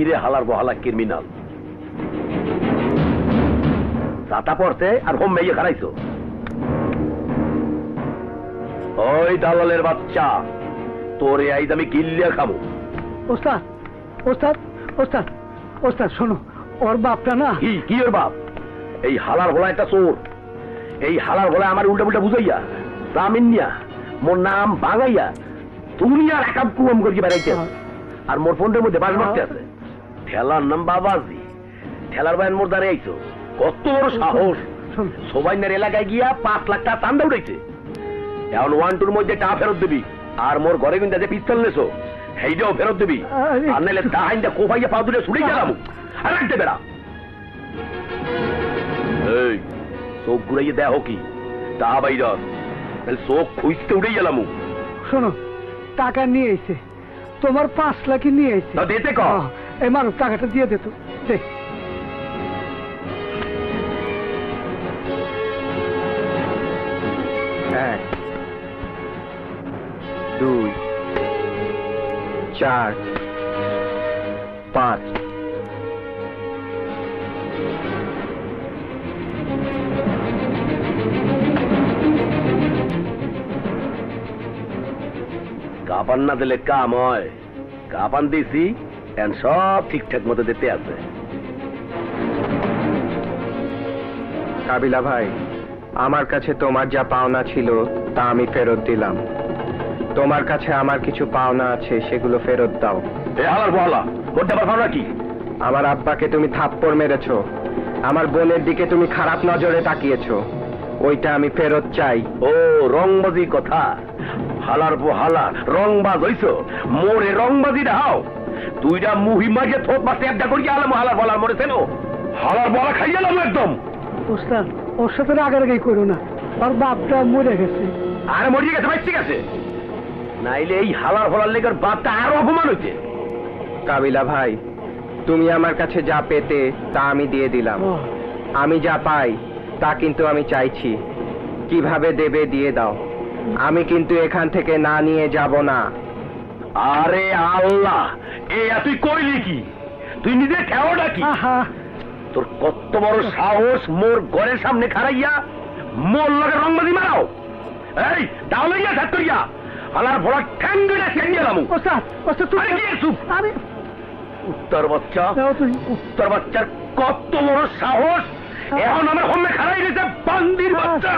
কিরে হালার বহালা ক্রিমিনাল। চাটা পড়তে আর হোম মেয়ে খারাইছো। ওই দালালের বাচ্চা তোরে আইজ আমি কিল্লিয়া খামু। ওস্তাদ ওস্তাদ ওস্তাদ ওস্তাদ শোনো ওর বাপটা না কি কি ওর বাপ? এই হালার ভোলা একটা চোর। এই হালার ভোলা আমার উল্টা পুল্টা বুঝাইয়া জামিন নিয়া মোর নাম বাগাইয়া তুমি আর একাম কুয়াম করিয়ে বেড়াইতে আর মোর ফোনের মধ্যে বাস মারতে আছে। ঠেলার নাম বাবাজি। ঠেলার বাইন মোর দাঁড়িয়ে আইছো। কত বড় সাহস। সবাইনের এলাকায় গিয়া পাঁচ লাখ টাকা চান্দা উঠাইছে। এখন ওয়ান টুর মধ্যে টাকা ফেরত দিবি। আর মোর ঘরে কিন্তু যে পিস্তল নেছো। সেইটাও ফেরত দিবি। আর। নাইলে তাহাইনটা কোপাইয়া পা দুলে ছুড়ে গেলাম। আর রাখতে বেড়া। এই চোখ ঘুরাইয়ে দেহ কি। তা বাইর তাহলে চোখ খুঁজতে উঠে গেলাম। শোনো টাকা নিয়ে এসে তোমার পাঁচ লাখই নিয়ে তা দিতে কর। এই মানুষ টাকাটা দিয়ে দিত দুই, চার, পাঁচ। কাপান না দিলে কাম হয়। কাপান দিছি এখন সব ঠিকঠাক মতো দিতে আছে। কাবিলা ভাই আমার কাছে তোমার যা পাওনা ছিল তা আমি ফেরত দিলাম। তোমার কাছে আমার কিছু পাওনা আছে সেগুলো ফেরত দাও। হালার বহলা করতে পারব না কি? আমার আব্বাকে তুমি থাপ্পড় মেরেছো। আমার বোনের দিকে তুমি খারাপ নজরে তাকিয়েছো। ওইটা আমি ফেরত চাই। ও রংবাজি কথা। হালার পো হালা রংবাজ হইছ। মোরে রংবাজি হাও। তুইটা মুহি মাঝে থোপ মাসে একটা করি আলাম হালার বলার মরে ছিল? হালার বলা খাই গেলাম একদম। ওস্তাদ ওর সাথে রাগারাগি করো না। ওর বাপটা মরে গেছে। আর মরিয়ে গেছে ভাই ঠিক আছে নাইলে এই হালার ফলার লেগে ওর বাপটা আরও অপমান হইছে কাবিলা ভাই তুমি আমার কাছে যা পেতে তা আমি দিয়ে দিলাম। আমি যা পাই তা কিন্তু আমি চাইছি। কীভাবে দেবে দিয়ে দাও। আমি কিন্তু এখান থেকে না নিয়ে যাব না। আরে আল্লাহ এ তুই কইলি কি? তুই নিজে খেওটা কি আহা। তোর কত বড় সাহস মোর ঘরের সামনে খাড়াইয়া মোর লগে রংবাজি মারাও। এই তাহলে গিয়া থাক করিয়া। হালার ভরা ঠ্যাং গড়ে ঠ্যাং গেলাম ওস্তাদ ওস্তাদ তুই আরে কি চুপ? আমি উত্তর বাচ্চা তুই। উত্তর বাচ্চার কত বড় সাহস। এখন আমার হোমে খাড়াই গেছে বান্দির বাচ্চা।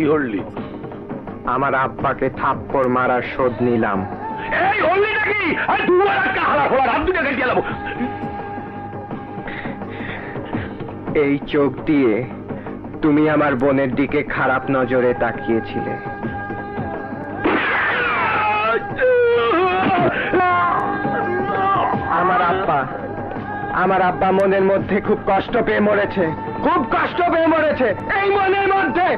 কি হল্লি আমার আব্বাকে থাপ্পড় মারার শোধ নিলাম। এই হল্লি নাকি? আরে দুয়ার একটা হালা খোলা রাত দুটা কেটে গেলাম এই চোখ দিয়ে তুমি আমার বোনের দিকে খারাপ নজরে তাকিয়েছিলে। আমার আব্বা আমার আব্বা মনের মধ্যে খুব কষ্ট পেয়ে মরেছে খুব কষ্ট পেয়ে মরেছে এই মনের মধ্যে।